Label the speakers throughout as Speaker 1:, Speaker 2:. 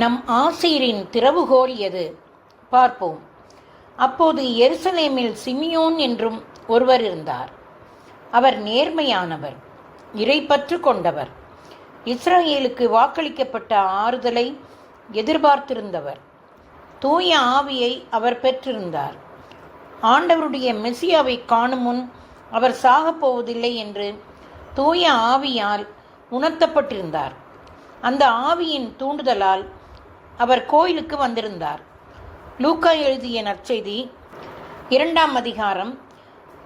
Speaker 1: நம் ஆசீரின் திறவுகோல் எது பார்ப்போம். அப்போது எருசலேமில் சிமியோன் என்றும் ஒருவர் இருந்தார். அவர் நேர்மையானவர் இறைப்பற்று கொண்டவர் இஸ்ரேலுக்கு வாக்களிக்கப்பட்ட ஆறுதலை எதிர்பார்த்திருந்தவர். தூய ஆவியை அவர் பெற்றிருந்தார். ஆண்டவருடைய மெசியாவை காணும் முன் அவர் சாகப் போவதில்லை என்று தூய ஆவியால் உணர்த்தப்பட்டிருந்தார். அந்த ஆவியின் தூண்டுதலால் அவர் கோயிலுக்கு வந்திருந்தார். லூக்கா எழுதிய நற்செய்தி இரண்டாம் அதிகாரம்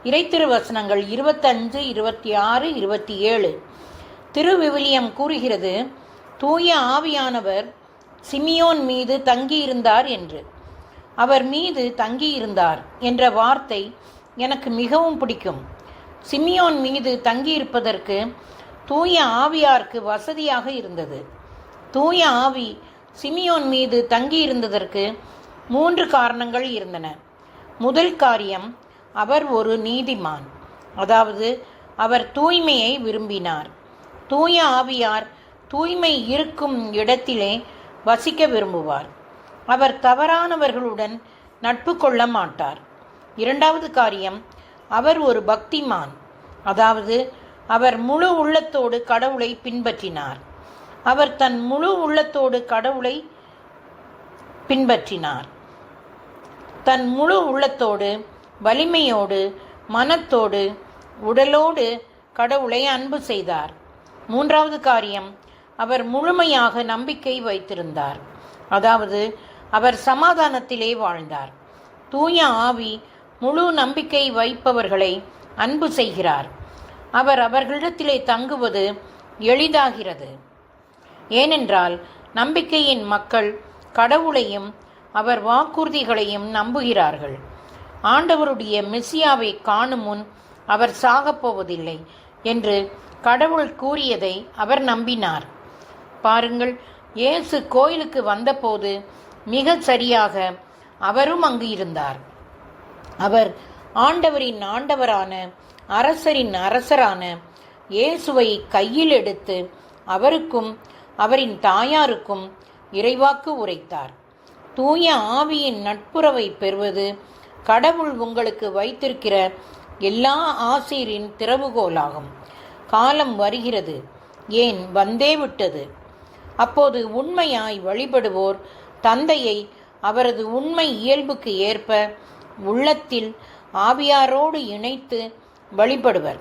Speaker 1: இறைத்திருவசனங்கள் இருபத்தஞ்சு இருபத்தி ஆறு இருபத்தி ஏழு திருவிவிலியம் கூறுகிறது தூய ஆவியானவர் சிமியோன் மீது தங்கியிருந்தார் என்று. அவர் மீது தங்கியிருந்தார் என்ற வார்த்தை எனக்கு மிகவும் பிடிக்கும். சிமியோன் மீது தங்கியிருப்பதற்கு தூய ஆவியாருக்கு வசதியாக இருந்தது. தூய ஆவி சிமியோன் மீது தங்கியிருந்ததற்கு மூன்று காரணங்கள் இருந்தன. முதல் காரியம் அவர் ஒரு நீதிமான். அதாவது அவர் தூய்மையை விரும்பினார். தூய ஆவியார் தூய்மை இருக்கும் இடத்திலே வசிக்க விரும்புவார். அவர் தவறானவர்களுடன் நட்பு கொள்ள மாட்டார். இரண்டாவது காரியம் அவர் ஒரு பக்திமான். அதாவது அவர் முழு உள்ளத்தோடு கடவுளை பின்பற்றினார். அவர் தன் முழு உள்ளத்தோடு கடவுளை பின்பற்றினார். தன் முழு உள்ளத்தோடு வலிமையோடு மனத்தோடு உடலோடு கடவுளை அன்பு செய்தார். மூன்றாவது காரியம் அவர் முழுமையாக நம்பிக்கை வைத்திருந்தார். அதாவது அவர் சமாதானத்திலே வாழ்ந்தார். தூய ஆவி முழு நம்பிக்கை வைப்பவர்களை அன்பு செய்கிறார். அவர் அவர்களிடத்திலே தங்குவது எளிதாகிறது. ஏனென்றால் நம்பிக்கையின் மக்கள் கடவுளையும் அவர் வாக்குறுதிகளையும் நம்புகிறார்கள். ஆண்டவருடைய மெசியாவை காணும் முன் அவர் சாகப் போவதில்லை என்று கடவுள் கூறியதை அவர் நம்பினார். பாருங்கள் இயேசு கோயிலுக்கு வந்தபோது மிக சரியாக அவரும் அங்கு இருந்தார். அவர் ஆண்டவரின் ஆண்டவரான அரசரின் அரசரான இயேசுவை கையில் எடுத்து அவருக்கும் அவரின் தாயாருக்கும் இறைவாக்கு உரைத்தார். தூய ஆவியின் நட்புறவை பெறுவது கடவுள் உங்களுக்கு வைத்திருக்கிற எல்லா ஆசீரின் திறவுகோலாகும். காலம் வருகிறது ஏன் வந்தே விட்டது? அப்போது உண்மையாய் வழிபடுவோர் தந்தையை அவரது உண்மை இயல்புக்கு ஏற்ப உள்ளத்தில் ஆவியாரோடு இணைத்து வழிபடுவர்.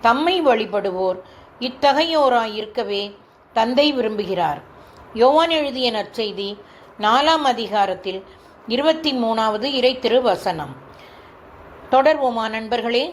Speaker 1: தம்மை வழிபடுவோர் இத்தகையோராயிருக்கவே தந்தை விரும்புகிறார். யோவான் எழுதிய நற்செய்தி நாலாம் அதிகாரத்தில் இருபத்தி மூணாவது இறை திருவசனம். தொடர்வோமா நண்பர்களே